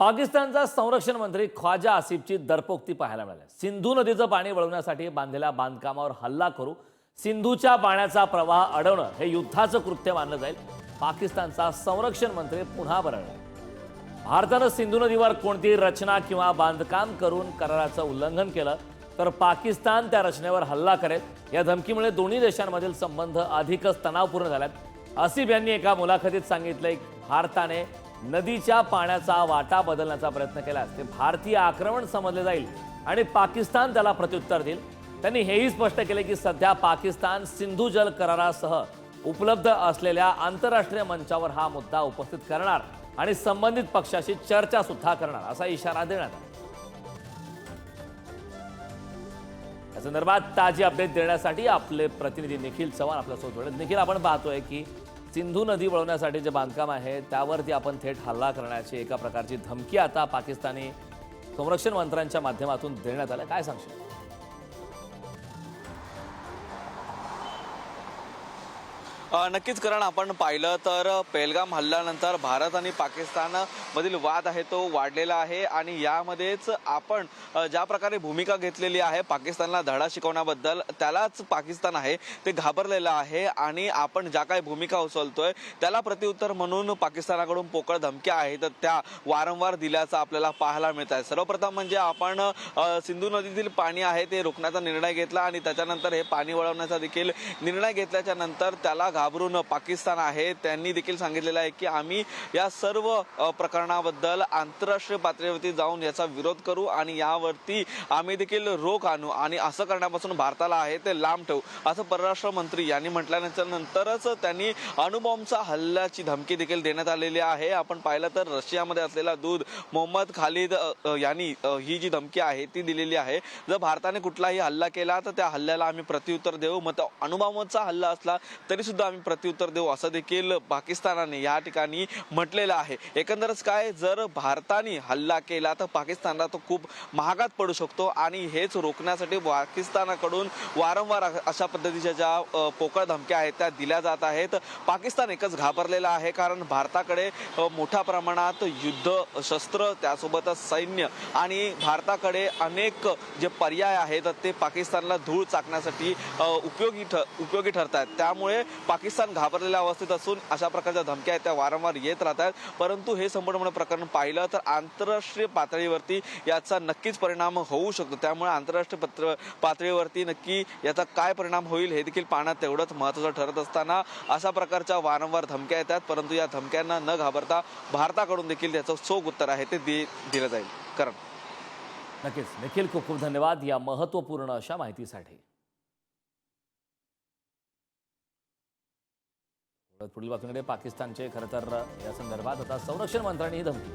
पाकिस्तानचा संरक्षण मंत्री ख्वाजा आसिफची दरपोक्ती पाहायला मिळाली. सिंधू नदीचं पाणी वळवण्यासाठी बांधलेल्या बांधकामावर हल्ला करू सिंधूच्या पाण्याचा प्रवाह अडवणं हे युद्धाचं कृत्य मानलं जाईल. पाकिस्तानचा संरक्षण मंत्री पुन्हा बरळले. भारतानं सिंधू नदीवर कोणतीही रचना किंवा बांधकाम करून कराराचं उल्लंघन केलं तर पाकिस्तान त्या रचनेवर हल्ला करेल. या धमकीमुळे दोन्ही देशांमधील संबंध अधिकच तणावपूर्ण झाल्यात. आसिफ यांनी एका मुलाखतीत सांगितलंय भारताने नदीच्या पाण्याचा वाटा बदलण्याचा प्रयत्न केल्यास ते भारतीय आक्रमण समजले जाईल आणि पाकिस्तान त्याला प्रत्युत्तर देईल. त्यांनी हेही स्पष्ट केले की सध्या पाकिस्तान सिंधू जल करारासह उपलब्ध असलेल्या आंतरराष्ट्रीय मंचावर हा मुद्दा उपस्थित करणार आणि संबंधित पक्षाशी चर्चा सुद्धा करणार असा इशारा देण्यात आला. या संदर्भात ताजी अपडेट देण्यासाठी आपले प्रतिनिधी निखिल चव्हाण आपल्यासोबत निखिल आपण पाहतोय की सिंधू नदी वळवण्यासाठी जे बांधकाम आहे त्यावरती आपण थेट हल्ला करण्याची एका प्रकारची धमकी आता पाकिस्तानी संरक्षण मंत्र्यांच्या माध्यमातून देण्यात आलं काय सांगशील? नक्कीच कारण आपण पाहिलं तर पेलगाम हल्ल्यानंतर भारत आणि पाकिस्तान मधील वाद आहे तो वाढलेला आहे आणि यामध्येच आपण ज्या प्रकारे भूमिका घेतलेली आहे पाकिस्तानला धडा शिकवण्याबद्दल त्यालाच पाकिस्तान आहे ते घाबरलेलं आहे आणि आपण ज्या काही भूमिका उचलतोय त्याला प्रत्युत्तर म्हणून पाकिस्तानाकडून पोकळ धमक्या आहेत तर त्या वारंवार दिल्याचं आपल्याला पाहायला मिळत आहे सर्वप्रथम म्हणजे आपण सिंधू नदीतील पाणी आहे ते रोखण्याचा निर्णय घेतला आणि त्याच्यानंतर हे पाणी वळवण्याचा देखील निर्णय घेतल्याच्या नंतर त्याला घाबरून पाकिस्तान आहे. त्यांनी देखील सांगितलेलं आहे की आम्ही या सर्व प्रकरणाबद्दल आंतरराष्ट्रीय पातळीवरती जाऊन याचा विरोध करू आणि यावरती आम्ही देखील रोख आणू आणि असं करण्यापासून भारताला आहे ते लांब ठेवू असं परराष्ट्र मंत्री यांनी म्हटल्यानंतर नंतरच त्यांनी अणुबॉम्बचा हल्ल्याची धमकी देखील देण्यात आलेली आहे. आपण पाहिलं तर रशियामध्ये असलेला दूध मोहम्मद खालिद यांनी ही जी धमकी आहे ती दिलेली आहे. जर भारताने कुठलाही हल्ला केला तर त्या हल्ल्याला आम्ही प्रत्युत्तर देऊ. मग तो अणुबॉम्बचा हल्ला असला तरी सुद्धा आम्ही प्रत्युत्तर देऊ असं देखील पाकिस्तानाने या ठिकाणी म्हटलेलं आहे. एकंदरच काय जर भारताने हल्ला केला तर पाकिस्तानला तो खूप महागात पडू शकतो आणि हेच रोखण्यासाठी पाकिस्तानाकडून वारंवार अशा पद्धतीच्या ज्या पोकळ धमक्या आहेत त्या दिल्या जात आहेत. पाकिस्तान एकच घाबरलेला आहे कारण भारताकडे मोठ्या प्रमाणात युद्ध शस्त्र त्यासोबतच सैन्य आणि भारताकडे अनेक जे पर्याय आहेत ते पाकिस्तानला धूळ चाकण्यासाठी उपयोगी ठ उपयोगी ठरत आहेत त्यामुळे पाकिस्तान घाबरलेल्या अवस्थेत असून अशा प्रकारच्या धमक्या आहेत त्या वारंवार येत राहतात परंतु हे संपूर्ण प्रकरण पाहिलं तर आंतरराष्ट्रीय पातळीवरती याचा नक्कीच परिणाम होऊ शकतो. त्यामुळे आंतरराष्ट्रीय पत्र पातळीवरती नक्की याचा काय परिणाम होईल हे देखील पाहणं तेवढंच महत्त्वाचं ठरत असताना अशा प्रकारच्या वारंवार धमक्या येतात. परंतु या धमक्यांना न घाबरता भारताकडून देखील त्याचं चोख उत्तर आहे ते दिलं जाईल. कारण. नक्कीच. निखिल खूप खूप धन्यवाद या महत्त्वपूर्ण अशा माहितीसाठी. पुढील बातमीकडे पाकिस्तानचे खरं तर या संदर्भात आता संरक्षण मंत्र्यांनी ही धमकी.